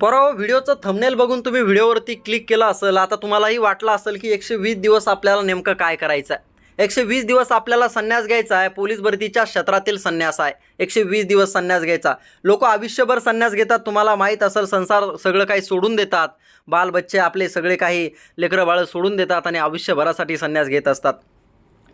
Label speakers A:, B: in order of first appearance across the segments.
A: परवा व्हिडिओचं थंबनेल बघून तुम्ही व्हिडिओवरती क्लिक केलं असेल आता तुम्हालाही वाटलं असेल की एकशे वीस दिवस आपल्याला नेमकं काय करायचं आहे? एकशे वीस दिवस आपल्याला संन्यास घ्यायचा आहे पोलीस भरतीच्या क्षेत्रातील संन्यास आहे. एकशे वीस दिवस संन्यास घ्यायचा. लोक आयुष्यभर संन्यास घेतात तुम्हाला माहीत असेल संसार सगळं काही सोडून देतात. बाल बच्चे आपले सगळे काही लेकरं बाळं सोडून देतात आणि आयुष्यभरासाठी संन्यास घेत असतात.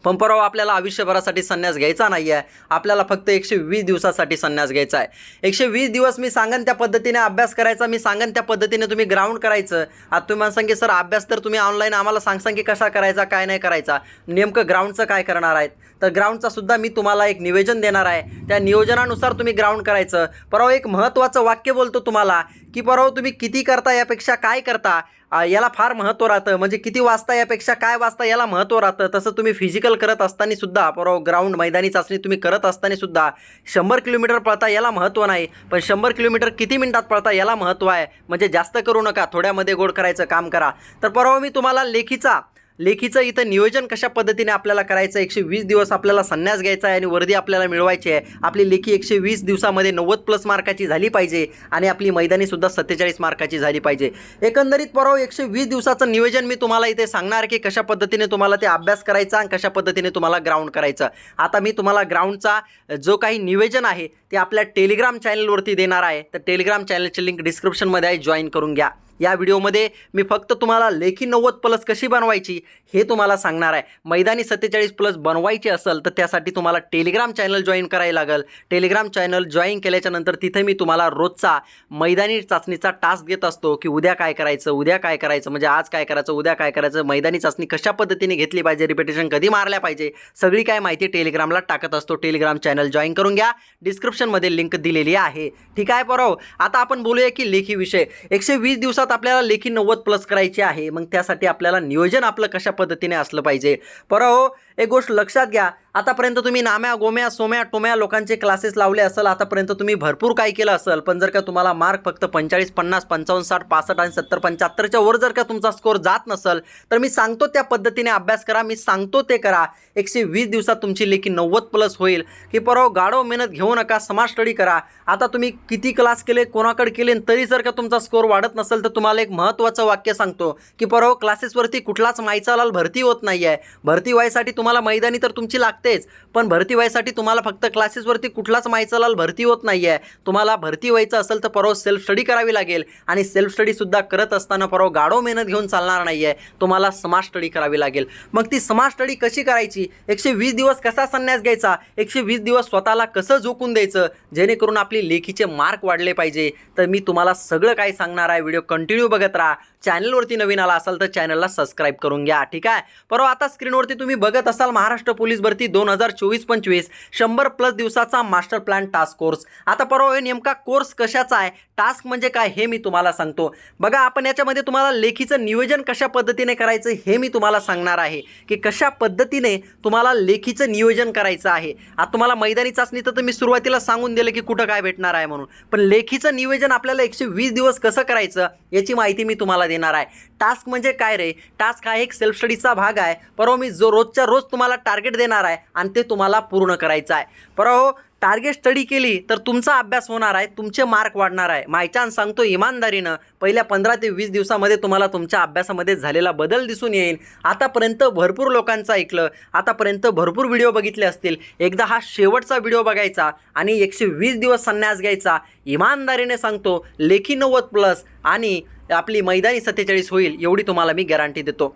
A: पण परवा आपल्याला आयुष्यभरासाठी संन्यास घ्यायचा नाही आहे आपल्याला फक्त एकशे वीस दिवसासाठी संन्यास घ्यायचा आहे. एकशे वीस दिवस मी सांगन त्या पद्धतीने अभ्यास करायचा मी सांगन त्या पद्धतीने तुम्ही ग्राउंड करायचं. आता तुम्ही मला सांगे सर अभ्यास तर तुम्ही ऑनलाईन आम्हाला सांगसान की कसा करायचा काय नाही करायचा? नेमकं ग्राउंडचं काय करणार आहेत? तर ग्राउंडचा सुद्धा मी तुम्हाला एक निवेदन देणार आहे. त्या नियोजनानुसार तुम्ही ग्राउंड करायचं. परवा एक महत्त्वाचं वाक्य बोलतो तुम्हाला की परवा तुम्ही किती करता यापेक्षा काय करता? याला फार महत्त्व राहतं. म्हणजे किती वाजता यापेक्षा काय वाजता याला महत्त्व राहतं? तसं तुम्ही फिजिकल करत असताना सुद्धा बरोबर ग्राउंड मैदानी चाचणी तुम्ही करत असताना सुद्धा शंभर किलोमीटर पळता याला महत्त्व नाही. पण शंभर किलोमीटर किती मिनिटात पळता याला महत्त्व आहे? म्हणजे जास्त करू नका. थोड्यामध्ये गोड करायचं काम करा. तर परवा मी तुम्हाला लेखीचा लेखीचं इथं नियोजन कशा पद्धतीने आपल्याला करायचं? एकशे वीस दिवस आपल्याला संन्यास घ्यायचा आहे आणि वर्दी आपल्याला मिळवायची आहे. आपली लेखी एकशे वीस दिवसामध्ये नव्वद प्लस मार्काची झाली पाहिजे आणि आपली मैदानीसुद्धा सत्तेचाळीस मार्काची झाली पाहिजे. एकंदरीत परवा एकशे वीस दिवसाचं नियोजन मी तुम्हाला इथे सांगणार की कशा पद्धतीने तुम्हाला ते अभ्यास करायचा आणि कशा पद्धतीने तुम्हाला ग्राउंड करायचं. आता मी तुम्हाला ग्राउंडचा जो काही नियोजन आहे ते आपल्या टेलिग्राम चॅनलवरती देणार आहे. तर टेलिग्राम चॅनलची लिंक डिस्क्रिप्शनमध्ये आहे. जॉईन करून घ्या. या व्हिडिओमध्ये मी फक्त तुम्हाला लेखी नव्वद प्लस कशी बनवायची हे तुम्हाला सांगणार आहे. मैदानी सत्तेचाळीस प्लस बनवायची असेल तर त्यासाठी तुम्हाला टेलिग्राम चॅनल जॉईन करायला लागेल. टेलिग्राम चॅनल जॉईन केल्याच्यानंतर तिथे मी तुम्हाला रोजचा मैदानी चाचणीचा टास्क देत असतो की उद्या काय करायचं उद्या काय करायचं म्हणजे आज काय करायचं उद्या काय करायचं मैदानी चाचणी कशा पद्धतीने घेतली पाहिजे रिपिटेशन कधी मारल्या पाहिजे सगळी काय माहिती टेलिग्रामला टाकत असतो. टेलिग्राम चॅनल जॉईन करून घ्या. डिस्क्रिप्शनमध्ये लिंक दिलेली आहे. ठीक आहे परव आता आपण बोलूया की लेखी विषय. एकशे वीस दिवसात आपल्याला लेखी नव्वद प्लस करायची आहे. मग त्यासाठी आपल्याला नियोजन आपलं कशा पद्धतीने असलं पाहिजे? परव एक गोष्ट लक्षात घ्या आतापर्यंत तुम्ही नाम्या गोम्या सोम्या टोम्या लोकांचे क्लासेस लावले असेल आतापर्यंत तुम्ही भरपूर काय केलं असेल पण जर का तुम्हाला मार्क फक्त पंचेचाळीस पन्नास पंचावन्न साठ पासष्ट आणि सत्तर पंच्याहत्तरच्या वर जर का तुमचा स्कोर जात नसेल तर मी सांगतो त्या पद्धतीने अभ्यास करा मी सांगतो ते करा. एकशे वीस दिवसात तुमची लेखी नव्वद प्लस होईल. की परवा गाढव मेहनत घेऊ नका समाज स्टडी करा. आता तुम्ही किती क्लास केले कोणाकडे केले आणि तरी जर का तुमचा स्कोर वाढत नसेल तर तुम्हाला एक महत्त्वाचं वाक्य सांगतो की परवा क्लासेसवरती कुठलाच मायचालाल भरती होत नाही आहे भरती व्हायसाठी तुम्हाला मैदानी तर तुमची लागतेच पण भरती व्हायसाठी तुम्हाला फक्त क्लासेसवरती कुठलाच मायचालाल भरती होत नाही आहे तुम्हाला भरती व्हायचं असेल तर परवा सेल्फ स्टडी करावी लागेल आणि सेल्फ स्टडीसुद्धा करत असताना परवा गाढव मेहनत घेऊन चालणार नाही आहे तुम्हाला समाज स्टडी करावी लागेल. मग ती समाज स्टडी कशी करायची? एकशे वीस दिवस कसा संन्यास घ्यायचा? एकशे वीस दिवस स्वतःला कसं झोकून द्यायचं? जेणेकरून आपली लेखीचे मार्क वाढले पाहिजे. तर मी तुम्हाला सगळं काही सांगणार आहे. व्हिडिओ कंटिन्यू बघत राहा. चॅनलवरती नवीन आला असाल तर चॅनलला सबस्क्राईब करून घ्या ठीक आहे? परवा आता स्क्रीनवरती तुम्ही बघत असाल महाराष्ट्र पोलीस भरती दोन हजार चोवीस पंचवीस शंभर प्लस दिवसाचा मास्टर प्लॅन टास्क कोर्स. आता परवा हे नेमका कोर्स कशाचा आहे? टास्क म्हणजे काय हे मी तुम्हाला सांगतो. बघा आपण याच्यामध्ये तुम्हाला लेखीचं नियोजन कशा पद्धतीने करायचं हे मी तुम्हाला सांगणार आहे की कशा पद्धतीने तुम्हाला लेखीचं नियोजन करायचं आहे. आता तुम्हाला मैदानी चाचणी तर मी सुरुवातीला सांगून दिलं की कुठं काय भेटणार आहे म्हणून. पण लेखीचं नियोजन आपल्याला एकशे वीस दिवस कसं करायचं याची माहिती मी तुम्हाला देणार आहे. टास्क म्हणजे काय रे? टास्क हा एक सेल्फ स्टडीचा भाग आहे. परवा मी जो रोजच्या रोज तुम्हाला टार्गेट देणार आहे आणि ते तुम्हाला पूर्ण करायचं आहे. परवा हो, टार्गेट स्टडी केली तर तुमचा अभ्यास होणार आहे तुमचे मार्क वाढणार आहे. मायचान सांगतो इमानदारीनं पहिल्या पंधरा ते वीस दिवसामध्ये तुम्हाला तुमच्या अभ्यासामध्ये झालेला बदल दिसून येईल आतापर्यंत भरपूर लोकांचं ऐकलं आतापर्यंत भरपूर व्हिडिओ बघितले असतील. एकदा हा शेवटचा व्हिडिओ बघायचा आणि एकशे वीस दिवस संन्यास घ्यायचा. इमानदारीने सांगतो लेखी नव्वद प्लस आणि आपली मैदानी सत्तेचाळीस होईल एवढी तुम्हाला मी गॅरंटी देतो.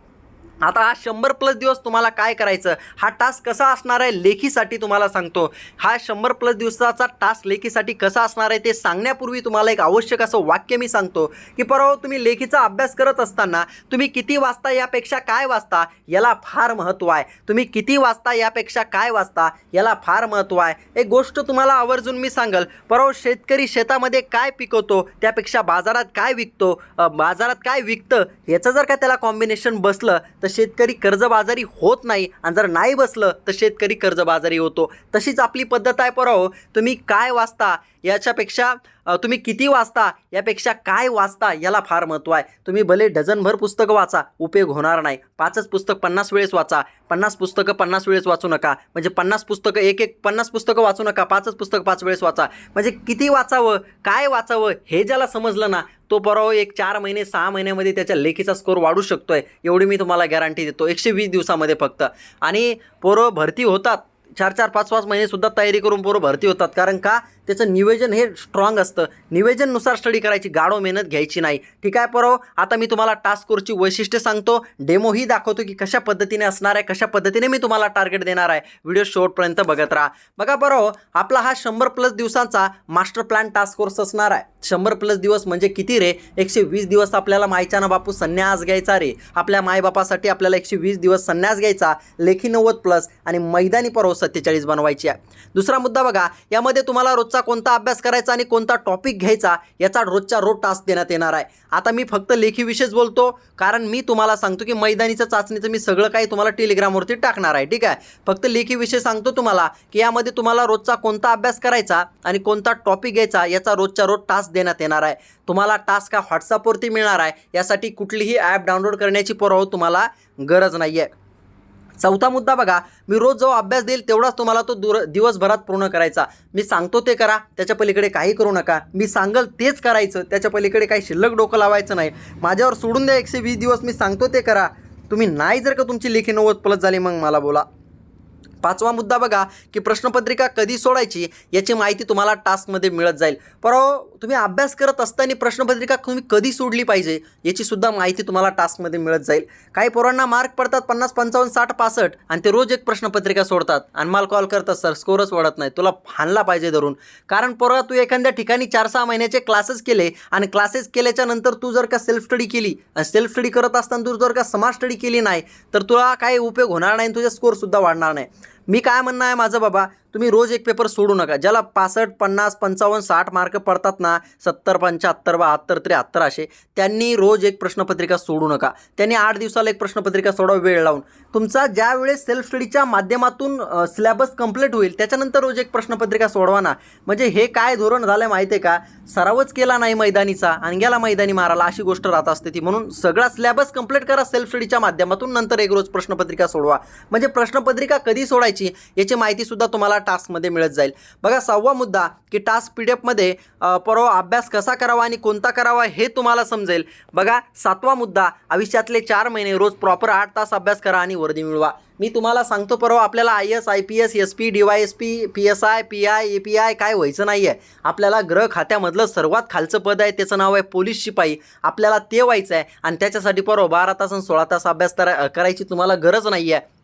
A: आता हा शंभर प्लस दिवस तुम्हाला काय करायचं? हा टास्क कसा असणार आहे? लेखीसाठी तुम्हाला सांगतो. हा शंभर प्लस दिवसाचा टास्क लेखीसाठी कसा असणार आहे ते सांगण्यापूर्वी तुम्हाला एक आवश्यक असं वाक्य मी सांगतो की परवा तुम्ही लेखीचा अभ्यास करत असताना तुम्ही किती वाजता यापेक्षा काय वाचता याला फार महत्त्व आहे. तुम्ही किती वाजता यापेक्षा काय वाचता याला फार महत्त्व आहे. एक गोष्ट तुम्हाला आवर्जून मी सांगल परवा शेतकरी शेतामध्ये काय पिकवतो त्यापेक्षा बाजारात काय विकतो? बाजारात काय विकतं? याचं जर का त्याला कॉम्बिनेशन बसलं तर शेतकरी कर्जबाजारी होत नाही. आणि जर नाही बसलं तर शेतकरी कर्जबाजारी होतो. तशीच आपली पद्धत आहे परवा तुम्ही काय वाचता? याच्यापेक्षा तुम्ही किती वाचता? यापेक्षा काय वाचता याला फार महत्त्व आहे. तुम्ही भले डझनभर पुस्तकं वाचा उपयोग होणार नाही. पाचच पुस्तक पन्नास वेळेस वाचा. पन्नास पुस्तकं पन्नास वेळेस वाचू नका. म्हणजे पन्नास पुस्तकं एक एक पन्नास पुस्तकं वाचू नका. पाचच पुस्तक पाच वेळेस वाचा. म्हणजे किती वाचावं? काय वाचावं? हे ज्याला समजलं ना तो बरोबर एक चार महिने सहा महिन्यामध्ये त्याच्या लेखीचा स्कोर वाढू शकतो आहे एवढी मी तुम्हाला गॅरंटी देतो. एकशे वीस दिवसामध्ये फक्त. आणि पोरं भरती होतात. चार चार पाच पाच महिनेसुद्धा तयारी करून पोरं भरती होतात. कारण का? त्याचं नियोजन हे स्ट्रॉंग असतं. नियोजननुसार स्टडी करायची गाढो मेहनत घ्यायची नाही. ठीक आहे परो? आता मी तुम्हाला टास्क कोर्सची वैशिष्ट्य सांगतो. डेमोही दाखवतो की कशा पद्धतीने असणार आहे कशा पद्धतीने मी तुम्हाला टार्गेट देणार आहे. व्हिडिओ शेवटपर्यंत बघत राहा. बघा बरो आपला हा शंभर प्लस दिवसांचा मास्टर प्लॅन टास्क कोर्स असणार आहे. शंभर प्लस दिवस म्हणजे किती रे? एकशे वीस दिवस आपल्याला मायच्या ना बापू संन्यास घ्यायचा रे. आपल्या मायबापासाठी आपल्याला एकशे वीस दिवस संन्यास घ्यायचा. लेखी नव्वद प्लस आणि मैदानी परो सत्तेचाळीस बनवायची आहे. दुसरा मुद्दा बघा यामध्ये तुम्हाला रोजचा कोणता अभ्यास करायचा आणि कोणता टॉपिक घ्यायचा याचा रोजच्या रोज टास्क देण्यात येणार आहे. आता मी फक्त लेखीविषयीच बोलतो कारण मी तुम्हाला सांगतो की मैदानीचं चाचणीचं मी सगळं काही तुम्हाला टेलिग्रामवरती टाकणार आहे ठीक आहे? फक्त लेखी विषय सांगतो तुम्हाला की यामध्ये तुम्हाला रोजचा कोणता अभ्यास करायचा आणि कोणता टॉपिक घ्यायचा याचा रोजच्या रोज टास्क देण्यात येणार आहे. तुम्हाला टास्क हा व्हॉट्सअपवरती मिळणार आहे यासाठी कुठलीही ॲप डाउनलोड करण्याची परवा तुम्हाला गरज नाही आहे चौथा मुद्दा बघा. मी रोज जो अभ्यास देईल तेवढाच तुम्हाला तो दूर दिवसभरात पूर्ण करायचा. मी सांगतो ते करा त्याच्या पलीकडे काही करू नका. मी सांगल तेच करायचं त्याच्या पलीकडे काही शिल्लक डोकं लावायचं नाही. माझ्यावर सोडून द्या एकशे वीस दिवस मी सांगतो ते करा. तुम्ही नाही जर का तुमची लेखी नव्वद प्लस झाली मग मला बोला. पाचवा मुद्दा बघा की प्रश्नपत्रिका कधी सोडायची याची माहिती तुम्हाला टास्कमध्ये मिळत जाईल. परवा तुम्ही अभ्यास करत असताना प्रश्नपत्रिका तुम्ही कधी सोडली पाहिजे याची सुद्धा माहिती तुम्हाला टास्कमध्ये मिळत जाईल. काही पोरांना मार्क पडतात पन्नास पंचावन्न साठ पासष्ट आणि ते रोज एक प्रश्नपत्रिका सोडतात. आणि मला कॉल करतात सर स्कोरच वाढत नाही. तुला हाणला पाहिजे धरून. कारण पोरा तू एखाद्या ठिकाणी चार सहा महिन्याचे क्लासेस केले आणि क्लासेस केल्याच्यानंतर तू जर का सेल्फ स्टडी केली सेल्फ स्टडी करत असताना तू जर का समाज स्टडी केली नाही तर तुला काही उपयोग होणार नाही तुझा स्कोरसुद्धा वाढणार नाही. मी काय म्हणणं आहे माझं बाबा? तुम्ही रोज एक पेपर सोडू नका. ज्याला पासष्ट पन्नास पंचावन्न साठ मार्क पडतात ना सत्तर पंच्याहत्तर बहात्तर त्र्याहत्तर असे त्यांनी रोज एक प्रश्नपत्रिका सोडू नका. त्यांनी आठ दिवसाला एक प्रश्नपत्रिका सोडवा वेळ लावून. तुमचा ज्या वेळेस सेल्फ स्टडीच्या माध्यमातून सिलेबस कंप्लीट होईल त्याच्यानंतर रोज एक प्रश्नपत्रिका सोडवा ना. म्हणजे हे काय धोरण झालं आहे माहिती आहे का? सरावच केला नाही मैदानीचा आणि गेला मैदानी मारायला अशी गोष्ट राहत असते ती. म्हणून सगळा सिलेबस कंप्लीट करा सेल्फ स्टडीच्या माध्यमातून नंतर एक रोज प्रश्नपत्रिका सोडवा. म्हणजे प्रश्नपत्रिका कधी सोडायची? याची माहितीसुद्धा तुम्हाला टास्कमध्ये मिळत जाईल. बघा सहावा मुद्दा की टास्क पी डी एफमध्ये परवा अभ्यास कसा करावा आणि कोणता करावा हे तुम्हाला समजेल. बघा सातवा मुद्दा आयुष्यातले चार महिने रोज प्रॉपर आठ तास अभ्यास करा आणि वर्दी मिळवा. मी तुम्हाला सांगतो परवा आपल्याला I S I P S S P D Y S P P S I P I A P I काय व्हायचं नाही आहे आपल्याला ग्रह खात्यामधलं सर्वात खालचं पद आहे त्याचं नाव आहे पोलीस शिपाई. आपल्याला ते व्हायचं आहे आणि त्याच्यासाठी परवा बारा तास आणि सोळा तास अभ्यास तर करायची तुम्हाला गरज नाही आहे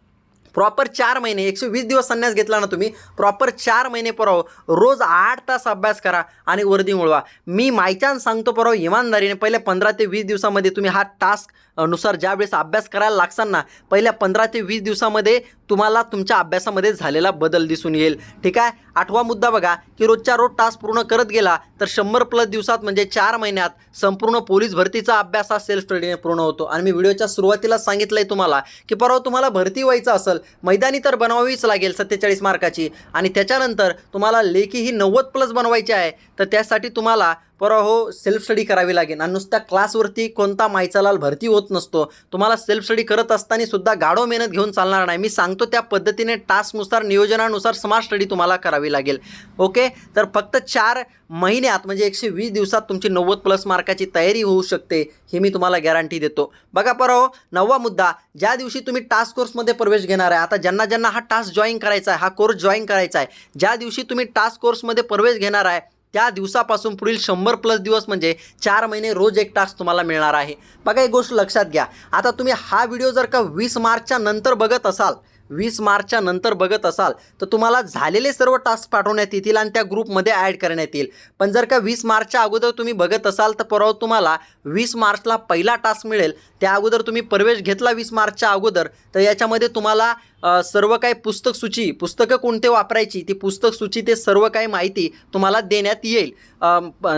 A: प्रॉपर चार महिने एकशे वीस दिवस संन्यास घेतला ना तुम्ही प्रॉपर चार महिने पराव. रोज आठ तास अभ्यास करा आणि वर्दी मिळवा. मी मायचान सांगतो पराव इमानदारीने पहिले पंधरा ते वीस दिवसामध्ये तुम्ही हा टास्कनुसार ज्यावेळेस अभ्यास करायला लागसान ना पहिल्या पंधरा ते वीस दिवसामध्ये तुम्हाला तुमच्या अभ्यासामध्ये झालेला बदल दिसून येईल. ठीक आहे? आठवा मुद्दा बघा की रोजच्या रोज टास्क पूर्ण करत गेला तर शंभर प्लस दिवसात म्हणजे चार महिन्यात संपूर्ण पोलीस भरतीचा अभ्यास हा सेल्फ स्टडीने पूर्ण होतो. आणि मी व्हिडिओच्या सुरुवातीला सांगितलं आहे तुम्हाला की परवा तुम्हाला भरती व्हायचं असेल मैदानी तर बनवावीच लागेल सत्तेचाळीस मार्काची आणि त्याच्यानंतर तुम्हाला लेखी ही नव्वद प्लस बनवायची आहे तर त्यासाठी तुम्हाला परवा हो सेल्फ स्टडी करावी लागेल आणि नुसत्या क्लासवरती कोणता मायचालाल भरती होत नसतो. तुम्हाला सेल्फ स्टडी करत असताना सुद्धा गाढो मेहनत घेऊन चालणार नाही. मी सांगतो त्या पद्धतीने टास्कनुसार नियोजनानुसार स्मार्ट स्टडी तुम्हाला करावी लागेल. ओके तर फक्त चार महिन्यात म्हणजे एकशे वीस दिवसात तुमची नव्वद प्लस मार्काची तयारी होऊ शकते हे मी तुम्हाला गॅरंटी देतो. बघा परवा हो, नववा मुद्दा. ज्या दिवशी तुम्ही टास्क कोर्समध्ये प्रवेश घेणार आहे आता ज्यांना ज्यांना हा टास्क जॉईन करायचा आहे हा कोर्स जॉईन करायचा आहे ज्या दिवशी तुम्ही टास्क कोर्समध्ये प्रवेश घेणार आहे त्या दिवसापासून पुढील शंभर प्लस दिवस म्हणजे चार महिने रोज एक टास्क तुम्हाला मिळणार आहे. बघा एक गोष्ट लक्षात घ्या. आता तुम्ही हा व्हिडिओ जर का वीस मार्चच्या नंतर बघत असाल वीस मार्चच्या नंतर बघत असाल तर तुम्हाला झालेले सर्व टास्क पाठवण्यात येतील आणि त्या ग्रुपमध्ये ॲड करण्यात येईल. पण जर का वीस मार्चच्या अगोदर तुम्ही बघत असाल तर परवा तुम्हाला वीस मार्चला पहिला टास्क मिळेल. त्या अगोदर तुम्ही प्रवेश घेतला वीस मार्चच्या अगोदर तर याच्यामध्ये तुम्हाला सर्व काही पुस्तक सूची पुस्तकं कोणते वापरायची ती पुस्तक सूची ते सर्व काही माहिती तुम्हाला देण्यात येईल.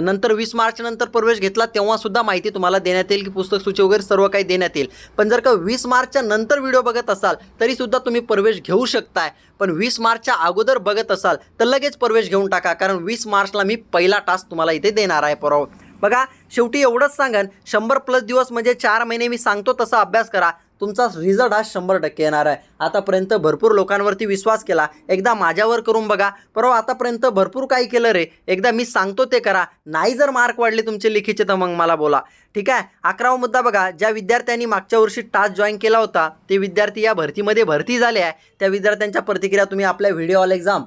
A: नंतर वीस मार्चनंतर प्रवेश घेतला तेव्हासुद्धा माहिती तुम्हाला देण्यात येईल की पुस्तक सूची वगैरे सर्व काही देण्यात येईल. पण जर का वीस मार्चच्या नंतर व्हिडिओ बघत असाल तरीसुद्धा तुम्ही प्रवेश घेऊ शकताय. पण वीस मार्चच्या अगोदर बघत असाल तर लगेच प्रवेश घेऊन टाका कारण वीस मार्चला मी पहिला टास्क तुम्हाला इथे देणार आहे परवा. बघा शेवटी एवढंच सांगन शंभर प्लस दिवस म्हणजे चार महिने मी सांगतो तसा अभ्यास करा. तुमचा रिझल्ट हा शंभर टक्के येणार आहे. आतापर्यंत भरपूर लोकांवरती विश्वास केला. एकदा माझ्यावर करून बघा. परवा आतापर्यंत भरपूर काही केलं रे. एकदा मी सांगतो ते करा. नाही जर मार्क वाढले तुमचे लिखीचे तर मग मला बोला. ठीक आहे? अकरावा मुद्दा बघा. ज्या विद्यार्थ्यांनी मागच्या वर्षी टास्क जॉईन केला होता ते विद्यार्थी या भरतीमध्ये भरती झाले आहे. त्या विद्यार्थ्यांच्या प्रतिक्रिया तुम्ही आपल्या व्हिडिओ ऑल एक्झाम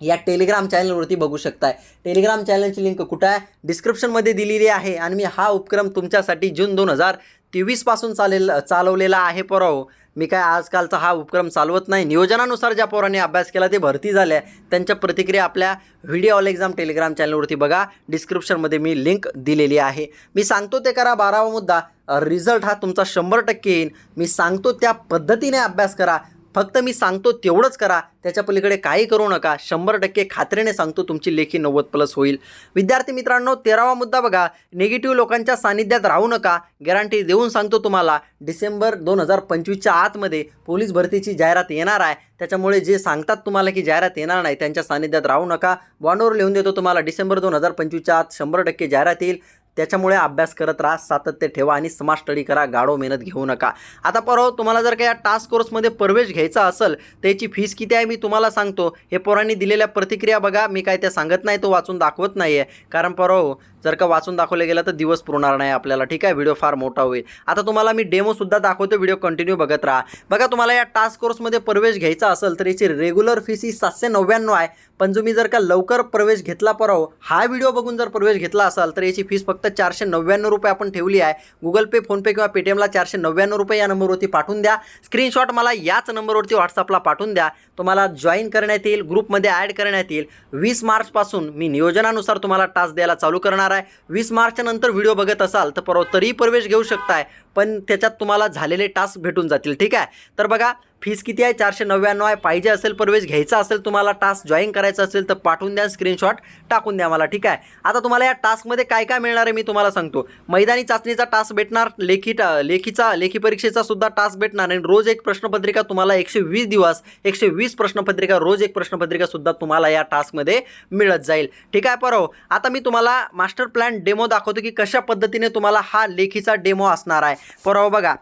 A: या टेलिग्राम चॅनलवरती बघू शकताय. टेलिग्राम चॅनलची लिंक कुठं आहे? डिस्क्रिप्शनमध्ये दिलेली आहे. आणि मी हा उपक्रम तुमच्यासाठी जून दोन हजार तेवीसपासून चालेल चालवलेला आहे पोराव मी काय आजकालचा हा उपक्रम चालवत नाही. नियोजनानुसार ज्या पोरांनी अभ्यास केला ते भरती झाल्या त्यांच्या प्रतिक्रिया आपल्या व्हिडिओ ऑल एक्झाम टेलिग्राम चॅनलवरती बघा. डिस्क्रिप्शनमध्ये मी लिंक दिलेली आहे. मी सांगतो ते करा. बारावा मुद्दा रिझल्ट हा तुमचा शंभर टक्के येईल मी सांगतो त्या पद्धतीने अभ्यास करा. फक्त मी सांगतो तेवढंच करा. त्याच्या पलीकडे काही करू नका. शंभर टक्के खात्रीने सांगतो तुमची लेखी नव्वद प्लस होईल. विद्यार्थी मित्रांनो तेरावा मुद्दा बघा. निगेटिव्ह लोकांच्या सानिध्यात राहू नका. गॅरंटी देऊन सांगतो तुम्हाला डिसेंबर दोन हजार पंचवीसच्या आतमध्ये पोलीस भरतीची जाहिरात येणार आहे. त्याच्यामुळे जे सांगतात तुम्हाला की जाहिरात येणार नाही त्यांच्या सानिध्यात राहू नका. बॉन्डवर लिहून देतो तुम्हाला डिसेंबर दोन हजार पंचवीसच्या आत शंभर टक्के जाहिरात येईल. त्याच्यामुळे अभ्यास करत राहा सातत्य ठेवा आणि स्मार्ट स्टडी करा गाढो मेहनत घेऊ नका. आता परवा तुम्हाला जर का या टास्क कोर्समध्ये प्रवेश घ्यायचा असेल त्याची फीस किती आहे मी तुम्हाला सांगतो. हे पोरांनी दिलेल्या प्रतिक्रिया बघा मी काय त्या सांगत नाही तो वाचून दाखवत नाही आहे कारण परवा हो, जर का वाचून दाखवलं गेलं तर दिवस पुरणार नाही आपल्याला ठीक आहे? व्हिडिओ फार मोठा होईल. आता तुम्हाला मी डेमोसुद्धा दाखवतो व्हिडिओ कंटिन्यू बघत राहा. बघा तुम्हाला या टास्क कोर्समध्ये प्रवेश घ्यायचा असेल तर याची रेग्युलर फीस ही सातशे नव्याण्णव आहे. पण तुम्ही जर का लवकर प्रवेश घेतला परवा हो, हा व्हिडिओ बघून जर प्रवेश घेतला असाल तर याची फीस फक्त चारशे नव्याण्णव रुपये आपण ठेवली आहे. गुगल पे फोनपे किंवा पेटीएमला चारशे नव्याण्णव रुपये या नंबरवरती पाठवून द्या. स्क्रीनशॉट मला याच नंबरवरती व्हॉट्सअपला पाठवून द्या. तुम्हाला जॉईन करण्यात येईल ग्रुपमध्ये ॲड करण्यात येईल. वीस मार्चपासून मी नियोजनानुसार तुम्हाला टास्क द्यायला चालू करणार आहे. वीस मार्चच्या नंतर व्हिडिओ बघत असाल तर परवा तरी प्रवेश घेऊ शकताय. पण त्याच्यात तुम्हाला झालेले टास्क भेटून जातील ठीक आहे? तर बघा फीस किती आहे? चारशे नव्याण्णव आहे. पाहिजे असेल प्रवेश घ्यायचा असेल तुम्हाला टास्क जॉईन करायचा असेल तर पाठवून द्या स्क्रीनशॉट टाकून द्या मला ठीक आहे? आता तुम्हाला या टास्कमध्ये काय काय मिळणार आहे मी तुम्हाला सांगतो. मैदानी चाचणीचा टास्क भेटणार लेखी टा लेखीचा लेखी परीक्षेचा सुद्धा टास्क भेटणार आणि रोज एक प्रश्नपत्रिका तुम्हाला एकशे वीस दिवस एकशे वीस प्रश्नपत्रिका रोज एक प्रश्नपत्रिका सुद्धा तुम्हाला या टास्कमध्ये मिळत जाईल. ठीक आहे परव आता मी तुम्हाला मास्टर प्लॅन डेमो दाखवतो की कशा पद्धतीने तुम्हाला हा लेखीचा डेमो असणार आहे. परवा बघा.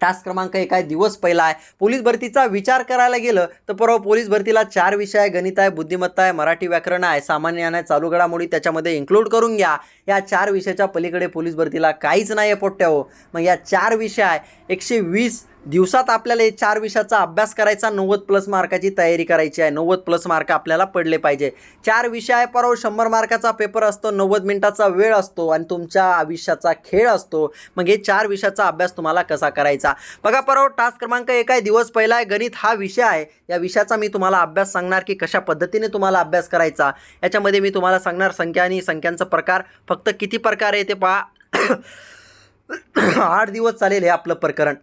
A: टास्क क्रमांक एक आहे दिवस पहिला आहे. पोलीस भरतीचा विचार करायला गेलं तर परवा पोलीस भरतीला चार विषय आहे. गणित आहे बुद्धिमत्ता आहे मराठी व्याकरण आहे सामान्य ज्ञान आहे चालू घडामोडी त्याच्यामध्ये इन्क्लूड करून घ्या. या चार विषयाच्या पलीकडे पोलीस भरतीला काहीच नाही आहे पोट्ट्या हो मग या चार विषय आहे एकशे वीस दिवसात आपल्याला हे चार विषयाचा अभ्यास करायचा नव्वद प्लस मार्काची तयारी करायची आहे. नव्वद प्लस मार्क आपल्याला पडले पाहिजे. चार विषय आहे परवा शंभर मार्काचा पेपर असतो नव्वद मिनिटाचा वेळ असतो आणि तुमच्या आयुष्याचा खेळ असतो. मग हे चार विषयाचा अभ्यास तुम्हाला कसा करायचा? बघा परवा टास्क क्रमांक एक आहे दिवस पहिला आहे गणित हा विषय आहे. या विषयाचा मी तुम्हाला अभ्यास सांगणार की कशा पद्धतीने तुम्हाला अभ्यास करायचा. याच्यामध्ये मी तुम्हाला सांगणार संख्या आणि संख्यांचा प्रकार. फक्त किती प्रकार आहे ते पहा. आठ दिवस चालेल हे आपलं प्रकरण.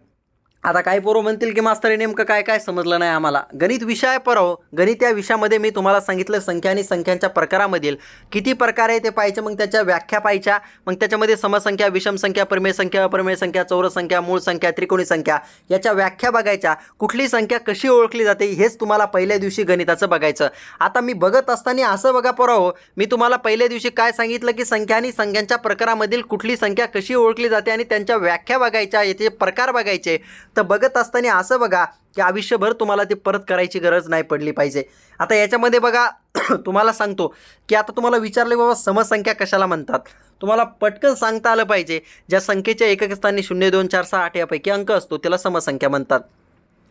A: आता काही पोरं म्हणतील की मास्तर हे नेमकं काय काय समजलं नाही आम्हाला? गणित विषय आहे परव. गणित या विषयामध्ये मी तुम्हाला सांगितलं संख्या आणि संख्यांच्या प्रकारामधील किती प्रकार आहे ते पाहायचे मग त्याच्या व्याख्या पाहायच्या. मग त्याच्यामध्ये समसंख्या विषम संख्या संख्या अप्रमेय संख्या चौरस संख्या मूळ संख्या त्रिकोणी संख्या याच्या व्याख्या बघायच्या. कुठली संख्या कशी ओळखली जाते हेच तुम्हाला पहिल्या दिवशी गणिताचं बघायचं. आता मी बघत असताना असं बघा परव. मी तुम्हाला पहिल्या दिवशी काय सांगितलं की संख्या आणि संख्यांच्या प्रकारामधील कुठली संख्या कशी ओळखली जाते आणि त्यांच्या व्याख्या बघायच्या याचे प्रकार बघायचे. तर बघत असताना असं बघा की आयुष्यभर तुम्हाला ते परत करायची गरज नाही पडली पाहिजे. आता याच्यामध्ये बघा तुम्हाला सांगतो की आता तुम्हाला विचारले बाबा समसंख्या कशाला म्हणतात? तुम्हाला पटकन सांगता आलं पाहिजे ज्या संख्येच्या एकक स्थानी शून्य दोन चार सहा आठ यापैकी अंक असतो त्याला समसंख्या म्हणतात.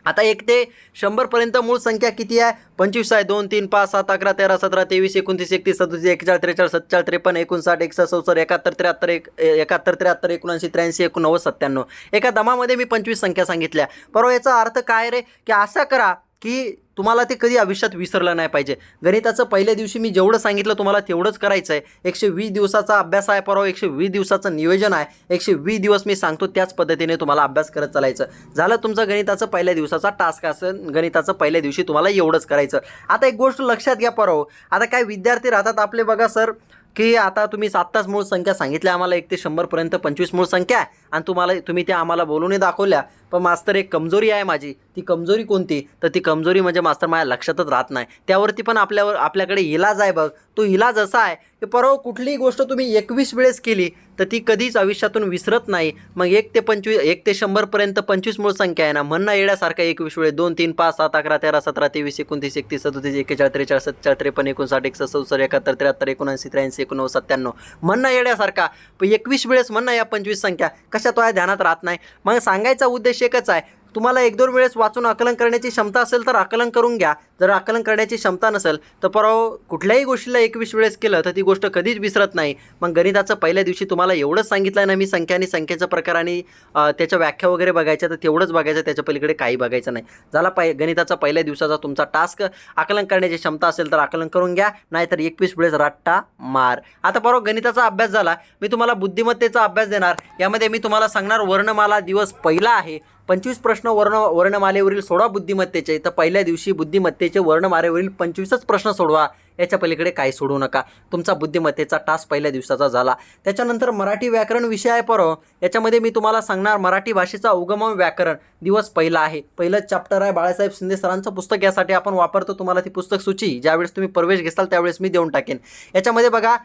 A: आता एक ते शंभरपर्यंत मूळ संख्या किती आहे? पंचवीस आहे दोन तीन पाच सात अकरा तेरा सतरा तेवीस एकोणतीस एकतीस सदतीस एकेचाळीस त्रेचाळीस सत्तेचाळीस त्रेपन्न एकोणसाठ एकसष्ट चौसष्ट एकाहत्तर त्र्याहत्तर एक एकाहत्तर त्र्याहत्तर एकोणऐंशी त्र्याऐंशी एकोणनव्वद सत्त्याण्णव. एका दमामध्ये मी पंचवीस संख्या सांगितल्या. परवा याचा अर्थ काय रे? की असा करा की तुम्हाला ते कधी आयुष्यात विसरलं नाही पाहिजे. गणिताचं पहिल्या दिवशी मी जेवढं सांगितलं तुम्हाला तेवढंच करायचं आहे एकशे वीस दिवसाचा अभ्यास आहे परवा एकशे वीस दिवसाचं नियोजन आहे. एकशे वीस दिवस मी सांगतो त्याच पद्धतीने तुम्हाला अभ्यास करत चालायचं. झालं तुमचं गणिताचं पहिल्या दिवसाचा टास्क असेल गणिताचं पहिल्या दिवशी तुम्हाला एवढंच करायचं. आता एक गोष्ट लक्षात घ्या परवा हो. आता काय विद्यार्थी राहतात आपले बघा सर की आता तुम्ही आत्ताच मूळ संख्या सांगितल्या आम्हाला एक ते शंभरपर्यंत पंचवीस मूळ संख्या आहे. आणि तुम्हाला तुम्ही त्या आम्हाला बोलूनही दाखवल्या. पण मास्तर एक कमजोरी आहे माझी. ती कमजोरी कोणती? तर ती कमजोरी म्हणजे मास्तर माझ्या लक्षातच राहत नाही. त्यावरती पण आपल्यावर आपल्याकडे इलाज आहे बघ. तो इलाज असा आहे की परवा कुठलीही गोष्ट तुम्ही एकवीस वेळेस केली तर ती कधीच आयुष्यातून विसरत नाही. मग एक ते पंचवीस एक ते शंभरपर्यंत पंचवीस मूळ संख्या आहे ना. म्हणणं येण्यासारखं एकवीस वेळेस दोन तीन पाच सात अकरा तेरा सतरा तेवीस एकोणतीस एकतीस सदोतीस एकेचाळीस त्रेचाळीस सत्तेचाळीस त्रेपन्न एकोणसाठ एकसष्ट चौसष्ट एकाहत्तर त्र्याहत्तर एकोणऐंशी त्र्याऐंशी एकोणनव्वद सत्त्याण्णव. म्हणणं येण्यासारखा. पण एकवीस वेळेस म्हणणं या पंचवीस संख्या कशा तो ध्यानात राहत नाही? मग सांगायचा उद्देश एकच आहे तुम्हाला एक दोन वेळेस वाचून आकलन करण्याची क्षमता असेल तर आकलन करून घ्या. जर आकलन करण्याची क्षमता नसेल तर परवा कुठल्याही गोष्टीला एकवीस वेळेस केलं तर ती गोष्ट कधीच विसरत नाही. मग गणिताचं पहिल्या दिवशी तुम्हाला एवढंच सांगितलं आहे ना मी संख्या आणि संख्येचा प्रकार आणि त्याच्या व्याख्या वगैरे बघायच्या तर तेवढंच बघायचं त्याच्या पलीकडे काही बघायचं नाही. झाला पाय गणिताचा पहिल्या दिवसाचा तुमचा टास्क. आकलन करण्याची क्षमता असेल तर आकलन करून घ्या नाहीतर एकवीस वेळेस रट्टा मार. आता परवा गणिताचा अभ्यास झाला. मी तुम्हाला बुद्धिमत्तेचा अभ्यास देणार. यामध्ये मी तुम्हाला सांगणार वर्णमाला दिवस पहिला आहे. पंचवीस प्रश्न वर्ण वर्णमालेवरील सोडा बुद्धिमत्तेचे. तर पहिल्या दिवशी बुद्धिमत्तेचे वर्णमालेवरील पंचवीसच प्रश्न सोडवा. याच्या पलीकडे काही सोडू नका. तुमचा बुद्धिमत्तेचा टास्क पहिल्या दिवसाचा झाला. त्याच्यानंतर मराठी व्याकरण विषय आहे परव याच्यामध्ये मी तुम्हाला सांगणार मराठी भाषेचा उगम व्याकरण. दिवस पहिला आहे. पहिलं चॅप्टर आहे. बाळासाहेब शिंदे सरांचं पुस्तक यासाठी आपण वापरतो तुम्हाला ती पुस्तक सूची. ज्यावेळेस तुम्ही प्रवेश घेसाल त्यावेळेस मी देऊन टाकेन. याच्यामध्ये बघा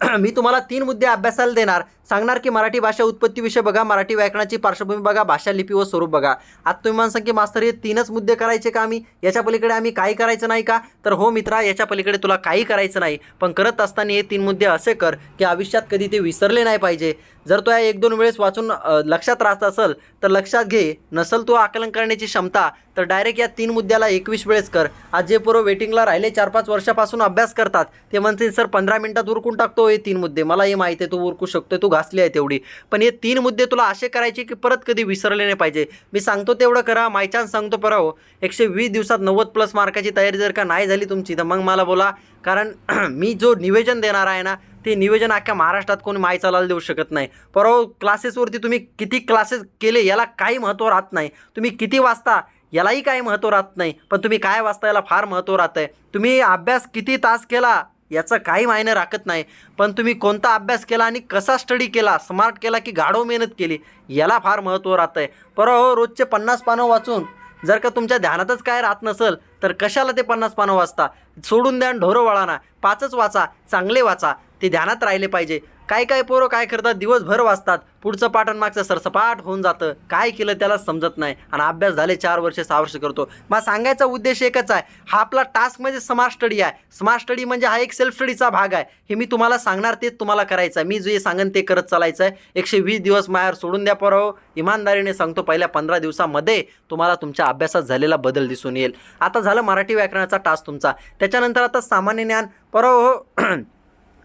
A: मी तुम्हाला तीन मुद्दे अभ्यासाला देणार. सांगणार की मराठी भाषा उत्पत्ती विषय बघा. मराठी व्याकरणाची पार्श्वभूमी बघा. भाषा लिपी व स्वरूप बघा. आता तुम्ही म्हणसान की मास्तर हे तीनच मुद्दे करायचे का आम्ही? याच्या पलीकडे आम्ही काही करायचं नाही का? तर हो मित्रा याच्या पलीकडे तुला काही करायचं नाही. पण करत असताना हे तीन मुद्दे असे कर की आयुष्यात कधी ते विसरले नाही पाहिजे. जर तो या एक दोन वेळेस वाचून लक्षात राहत असेल तर लक्षात घे. नसल तो आकलन करण्याची क्षमता तर डायरेक्ट या तीन मुद्द्याला एकवीस वेळेस कर. आज जे पोरं वेटिंगला राहिले चार पाच वर्षापासून अभ्यास करतात ते म्हणतील सर पंधरा मिनटात उरकून टाकतो हे तीन मुद्दे. मला हे माहिती आहे तू उरकू शकतो तू घासली आहे तेवढी. पण हे तीन मुद्दे तुला असे करायचे की परत कधी विसरले नाही पाहिजे. मी सांगतो तेवढं करा माय चान्स सांगतो परवा हो एकशे वीस दिवसात नव्वद प्लस मार्काची तयारी जर का नाही झाली तुमची तर मग मला बोला कारण मी जो निवेदन देणार आहे ना ते नियोजन अख्ख्या महाराष्ट्रात कोणी माय चालायला देऊ शकत नाही. परवा क्लासेसवरती तुम्ही किती क्लासेस केले याला काही महत्त्व राहत नाही. तुम्ही किती वाचता यालाही काही महत्त्व राहत नाही. पण तुम्ही काय वाचता याला फार महत्त्व राहतं आहे तुम्ही अभ्यास किती तास केला याचं काही मायने राखत नाही. पण तुम्ही कोणता अभ्यास केला आणि कसा स्टडी केला स्मार्ट केला की गाढव मेहनत केली याला फार महत्त्व राहतं आहे परवा रोजचे पन्नास पानं वाचून जर का तुमच्या ध्यानातच काय राहत नसेल तर कशाला ते पन्नास पानं वाचता? सोडून द्या आणि ढोरं वळाना. पाचच वाचा चांगले वाचा. ते ध्यानात राहिले पाहिजे. काय काय पोरं काय करतात दिवसभर वाचतात. पुढचं पाठन मागचं सरसपाट होऊन जातं. काय केलं त्याला समजत नाही. आणि अभ्यास झाले चार वर्ष सहा वर्ष करतो. मग सांगायचा उद्देश एकच आहे. हा आपला टास्क म्हणजे स्मार्ट स्टडी आहे. स्मार्ट स्टडी म्हणजे हा एक सेल्फ स्टडीचा भाग आहे. हे मी तुम्हाला सांगणार तेच तुम्हाला करायचं आहे. मी जे सांगेन ते करत चालायचं आहे. एकशे वीस दिवस मायावर सोडून द्या पोरं. इमानदारीने सांगतो पहिल्या पंधरा दिवसामध्ये तुम्हाला तुमच्या अभ्यासात झालेला बदल दिसून येईल. आता झालं मराठी व्याकरणाचा टास्क तुमचा. त्याच्यानंतर आता सामान्य ज्ञान. परवा हो,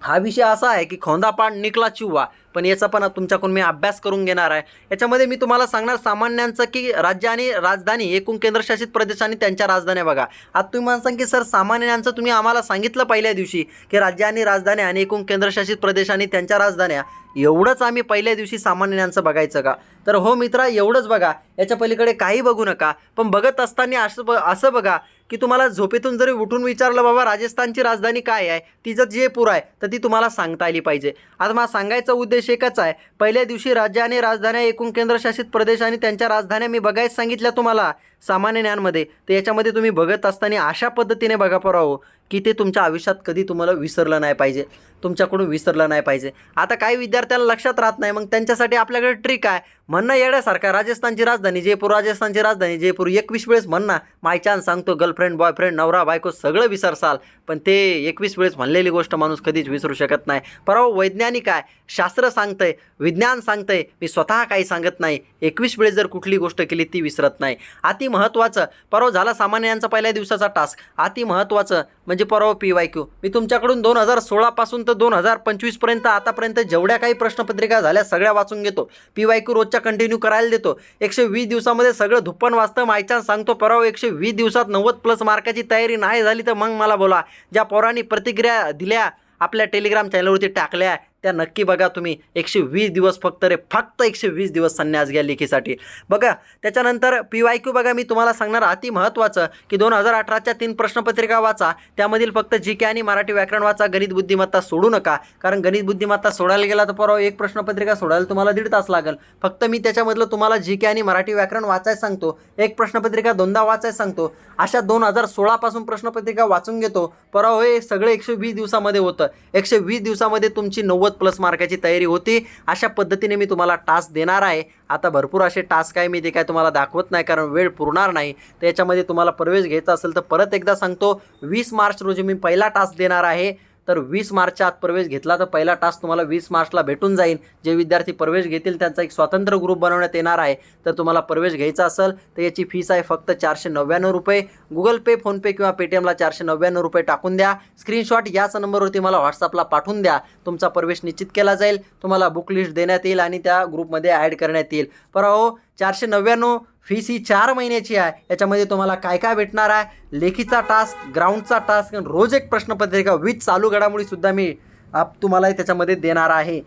A: हा विषय असा आहे की खोंदापाड निकला चिव्वा पण याचा पण तुमच्याकडून मी अभ्यास करून घेणार आहे. याच्यामध्ये मी तुम्हाला सांगणार सामान्यांचं की राज्य आणि राजधानी एकूण केंद्रशासित प्रदेश आणि त्यांच्या राजधान्या बघा. आता तुम्ही म्हणसान की सर सामान्यांचं तुम्ही आम्हाला सांगितलं पहिल्या दिवशी की राज्य आणि राजधान्या आणि एकूण केंद्रशासित प्रदेश आणि त्यांच्या राजधान्या एवढंच आम्ही पहिल्या दिवशी सामान्यांचं बघायचं का? तर हो मित्रा एवढंच बघा. याच्या पलीकडे काही बघू नका पण बघत असताना असं ब असं बघा की तुम्हाला झोपेतून जरी उठून विचारलं बाबा राजस्थानची राजधानी काय आहे? तिचं जयपूर आहे तर ती तुम्हाला सांगता आली पाहिजे. आता मला सांगायचा उद्देश एकच आहे. पहिल्या दिवशी राज्य आणि राजधान्या एकूण केंद्रशासित प्रदेश आणि त्यांच्या राजधान्या मी बघायच सांगितल्या तुम्हाला. सामान्य ज्ञानमध्ये. तर याच्यामध्ये तुम्ही बघत असताना अशा पद्धतीने बघा परावं हो, की ते तुमच्या आयुष्यात कधी तुम्हाला विसरलं नाही पाहिजे. तुमच्याकडून विसरलं नाही पाहिजे. आता काही विद्यार्थ्याला लक्षात राहत नाही मग त्यांच्यासाठी आपल्याकडे ट्रिक आहे. म्हणणं येण्यासारखं राजस्थानची राजधानी जयपूर राजस्थानची राजधानी जयपूर. एकवीस वेळेस म्हणणं माय चान्स सांगतो गर्लफ्रेंड बॉयफ्रेंड नवरा बायको सगळं विसरसाल. पण ते एकवीस वेळेस म्हणलेली गोष्ट माणूस कधीच विसरू शकत नाही. परवा हो, वैज्ञानिक आहे. शास्त्र सांगतंय विज्ञान सांगतंय. मी स्वतः काही सांगत नाही. एकवीस वेळेस जर कुठली गोष्ट केली ती विसरत नाही. अति महत्त्वाचं परवा झाला सामान्यांचा पहिल्या दिवसाचा टास्क अति महत्त्वाचं म्हणजे परवा पी वाय क्यू मी तुमच्याकडून दोन हजार सोळापासून तर दोन हजार पंचवीसपर्यंत आतापर्यंत जेवढ्या काही प्रश्नपत्रिका झाल्या सगळ्या वाचून घेतो. पी वाय क्यू रोजच्या कंटिन्यू करायला देतो. एकशे वीस दिवसामध्ये सगळं धुप्पन वाचतं मायचान्स सांगतो परवा एकशे वीस दिवसात नव्वद प्लस मार्काची तयारी नाही झाली तर मग मला बोला. ज्या पोरांनी प्रतिक्रिया दिल्या आपल्या टेलिग्राम चॅनलवरती टाकल्या त्या नक्की बघा तुम्ही. एकशे वीस दिवस फक्त रे फक्त एकशे वीस दिवस संन्यास घ्या लेखीसाठी. बघा त्याच्यानंतर पी वाय क्यू बघा मी तुम्हाला सांगणार अति महत्त्वाचं की दोन हजार अठराच्या तीन प्रश्नपत्रिका वाचा. त्यामधील फक्त जी के आणि मराठी व्याकरण वाचा. गणित बुद्धिमत्ता सोडू नका. कारण गणित बुद्धिमत्ता सोडायला गेला तर परवा एक प्रश्नपत्रिका सोडायला तुम्हाला दीड तास लागेल. फक्त मी त्याच्यामधलं तुम्हाला जी के आणि मराठी व्याकरण वाचायला सांगतो. एक प्रश्नपत्रिका दोनदा वाचायला सांगतो. अशा दोन हजार सोळापासून प्रश्नपत्रिका वाचून घेतो. परवा हे सगळे एकशे वीस दिवसामध्ये होतं. एकशे वीस दिवसामध्ये तुमची नव्वद प्लस मार्काची तयारी होती. अशा पद्धतीने मी तुम्हाला टास्क देणार आहे. आता भरपूर असे टास्क आहे मी ते काय तुम्हाला दाखवत नाही कारण वेळ पुरणार नाही. तर याच्यामध्ये तुम्हाला प्रवेश घ्यायचा असेल तर परत एकदा सांगतो वीस मार्च रोजी मी पहिला टास्क देणार आहे. तर वीस मार्चच्या आत प्रवेश घेतला तर पहिला टास्क तुम्हाला वीस मार्चला भेटून जाईल. जे विद्यार्थी प्रवेश घेतील त्यांचा एक स्वतंत्र ग्रुप बनवण्यात येणार आहे. तर तुम्हाला प्रवेश घ्यायचा असेल तर याची फीस आहे फक्त चारशे नव्याण्णव रुपये. गुगल पे फोनपे किंवा पेटीएमला चारशे नव्याण्णव रुपये टाकून द्या. स्क्रीनशॉट याच नंबरवरती मला व्हॉट्सअपला पाठवून द्या. तुमचा प्रवेश निश्चित केला जाईल. तुम्हाला बुक लिस्ट देण्यात येईल आणि त्या ग्रुपमध्ये ॲड करण्यात येईल. पर हो चारशे नव्याण्णव फीस ही चार महिन्याची आहे. याच्यामध्ये तुम्हाला काय काय भेटणार आहे? लेखीचा टास्क ग्राउंडचा टास्क आणि रोज एक प्रश्नपत्रिका विथ चालू घडामोडीसुद्धा मी आप तुम्हाला त्याच्यामध्ये देणार आहे.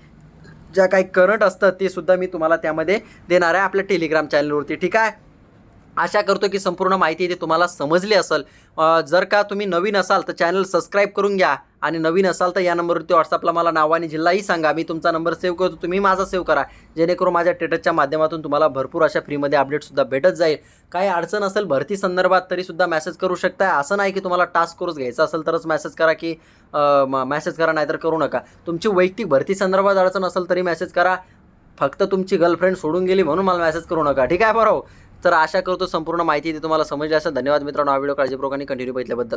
A: ज्या काही करंट असतं ते सुद्धा मी तुम्हाला त्यामध्ये देणार आहे आपल्या टेलिग्राम चॅनलवरती ठीक आहे? आशा करतो की संपूर्ण माहिती ते तुम्हाला समजली असेल. जर का तुम्ही नवीन असाल तर चॅनल सबस्क्राईब करून घ्या. आणि नवीन असाल तर या नंबरवरती व्हॉट्सअपला मला नाव आणि जिल्हाही सांगा. मी तुमचा नंबर सेव्ह करतो तुम्ही माझा सेव्ह करा. जेणेकरून माझ्या टेटसच्या माध्यमातून तुम्हाला भरपूर अशा फ्रीमध्ये अपडेटसुद्धा भेटत जाईल. काही अडचण असेल भरती संदर्भात तरीसुद्धा मेसेज करू शकताय. असं नाही की तुम्हाला टास्क करूच घ्यायचा असेल तरच मेसेज करा की मेसेज करा नाहीतर करू नका. तुमची वैयक्तिक भरती संदर्भात अडचण असेल तरी मेसेज करा. फक्त तुमची गर्लफ्रेंड सोडून गेली म्हणून मला मेसेज करू नका. ठीक आहे बरोबर? तर आशा करतो संपूर्ण माहिती ती तुम्हाला समजली असेल. धन्यवाद मित्रांनो. हा व्हिडिओ काळजीपूर्वकांनी आणि कंटिन्यू बघितल्याबद्दल.